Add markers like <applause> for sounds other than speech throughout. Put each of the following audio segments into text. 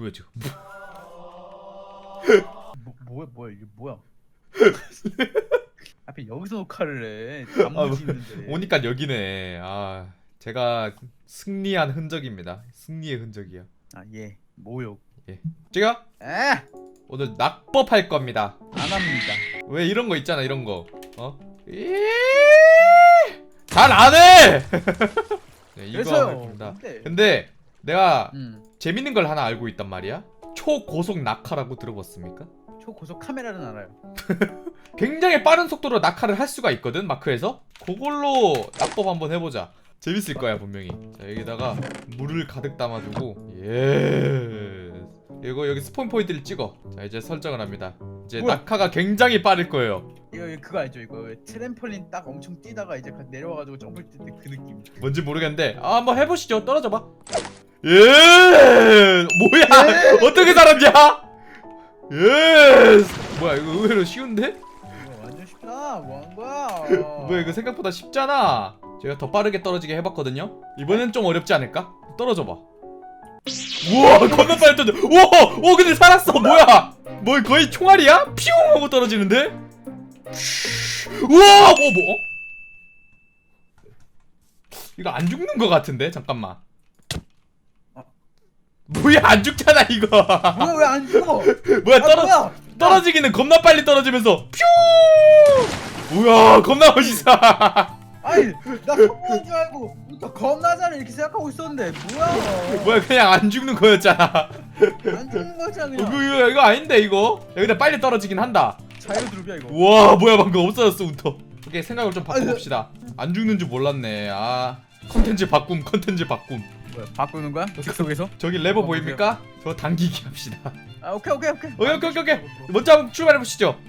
뭐야 지금 뭐, 뭐야 뭐야 이게 뭐야? <laughs> 앞에 여기서 녹화를 해. 아, 있는데. 오니까 여기네 아 제가 승리한 흔적입니다 승리의 흔적이야 아 예. 뭐요? 제가 에! 오늘 낙법 할 겁니다 안 합니다. 왜 이런 거 있잖아 이런 거 어? 잘 안 해 <laughs> 네, 이거 그래서요. 할 겁니다 근데. 근데 내가 음. 재밌는 걸 하나 알고 있단 말이야. 초고속 낙하라고 들어봤습니까? 초고속 카메라는 알아요. <laughs> 굉장히 빠른 속도로 낙하를 할 수가 있거든 마크에서. 그걸로 낙법 한번 해보자. 재밌을 거야 분명히. 자 여기다가 물을 가득 담아두고. 예 이거 여기 스폰 포인트를 찍어. 자 이제 설정을 합니다. 이제 뭐야? 낙하가 굉장히 빠를 거예요. 이거 이거 그거 알죠? 이거 왜 트램펄린 딱 엄청 뛰다가 이제 내려와가지고 점프 뛸 때 그 느낌. 뭔지 모르겠는데 아, 한번 해보시죠. 떨어져 봐 예! 뭐야? 어떻게 살았냐? 예! 뭐야 이거 의외로 쉬운데? 이거 완전 쉽다. 뭐 한 거야? 뭐야 이거 생각보다 쉽잖아. 제가 더 빠르게 떨어지게 해봤거든요. 이번엔 좀 어렵지 않을까? 떨어져봐. 우와 겁나 빨리 떨어져. 우와 오 근데 살았어. 뭐야? 뭐 거의 총알이야? 피웅 하고 떨어지는데? 우와 뭐 뭐? 이거 안 죽는 거 같은데? 잠깐만 뭐야 안 죽잖아 이거. 뭐야 왜 안 죽어? <laughs> 뭐야 아, 떨어 뭐야? 떨어지기는 겁나 빨리 떨어지면서 퓨! 우와 겁나 멋있어. <laughs> 아니 나 속보인 줄 알고 또 겁나잖아 이렇게 생각하고 있었는데. 뭐야? 뭐야 그냥 안 죽는 거였잖아. 안 죽는 거잖아 이거, 그냥. 이거, 이거 아닌데 이거? 여기다 빨리 떨어지긴 한다. 자유 드롭이야 이거. 우와 뭐야 방금 없어졌어 운터. 오케이 생각을 좀 바꿔봅시다. 안 죽는 줄 몰랐네. 아 컨텐츠 바꿈 컨텐츠 바꿈 뭐야 바꾸는 거야? 즉석에서? 저기 레버 어, 보입니까? 저 당기기 합시다 아 오케이 오케이 오케이. 오케이 오케이 오케이, 오케이 먼저 한번 출발해 보시죠 <laughs>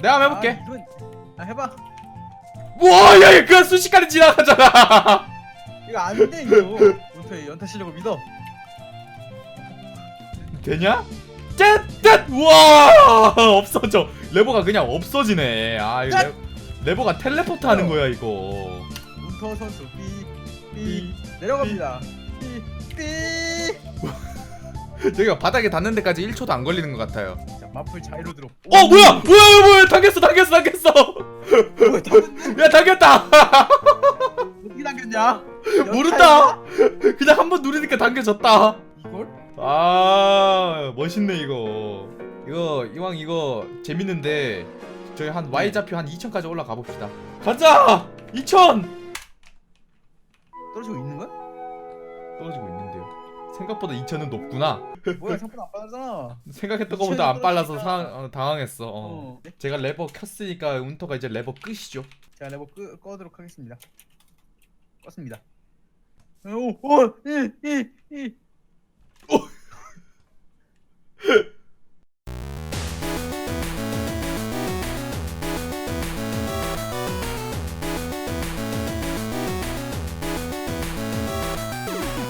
내가 한번 해볼게 아, 이건... 아 해봐. 우와 야 이거 그냥 순식간에 지나가잖아 <laughs> 이거 안 돼 이거. 연타 연타 실력을 믿어. 되냐? 짠짠! 우와 <laughs> 없어져 레버가 그냥 없어지네 아 이거 레, 레버가 텔레포트 하는 거야 이거. 운터 선수 삐삐 내려갑니다. 삐삐. <laughs> 저기가 바닥에 닿는 데까지 1초도 안 걸리는 것 같아요. 자 마플 자이로 드롭. 어 뭐야? 뭐야 뭐야? 당겼어 당겼어 당겼어. 뭐야 당근 야 당겼다. <laughs> 어떻게 당겼냐? 모른다. 그냥 한 번 누르니까 당겨졌다. 이걸? 아 멋있네 이거. 이거 이왕 이거 재밌는데 저희 한 Y 좌표 한 2천까지 올라가 봅시다 가자 2천 떨어지고 있는 거야? 떨어지고 있는데요 생각보다 2천은 높구나 뭐야 생각보다 안 빠르잖아. 생각했던 것보다 안 빨라서 상, 떨어지니까. 어, 당황했어 어. 어. 제가 레버 켰으니까 운터가 이제 레버 끄시죠 자 레버 끄 꺼도록 하겠습니다. 껐습니다. 오, 오, 이, 이, 이.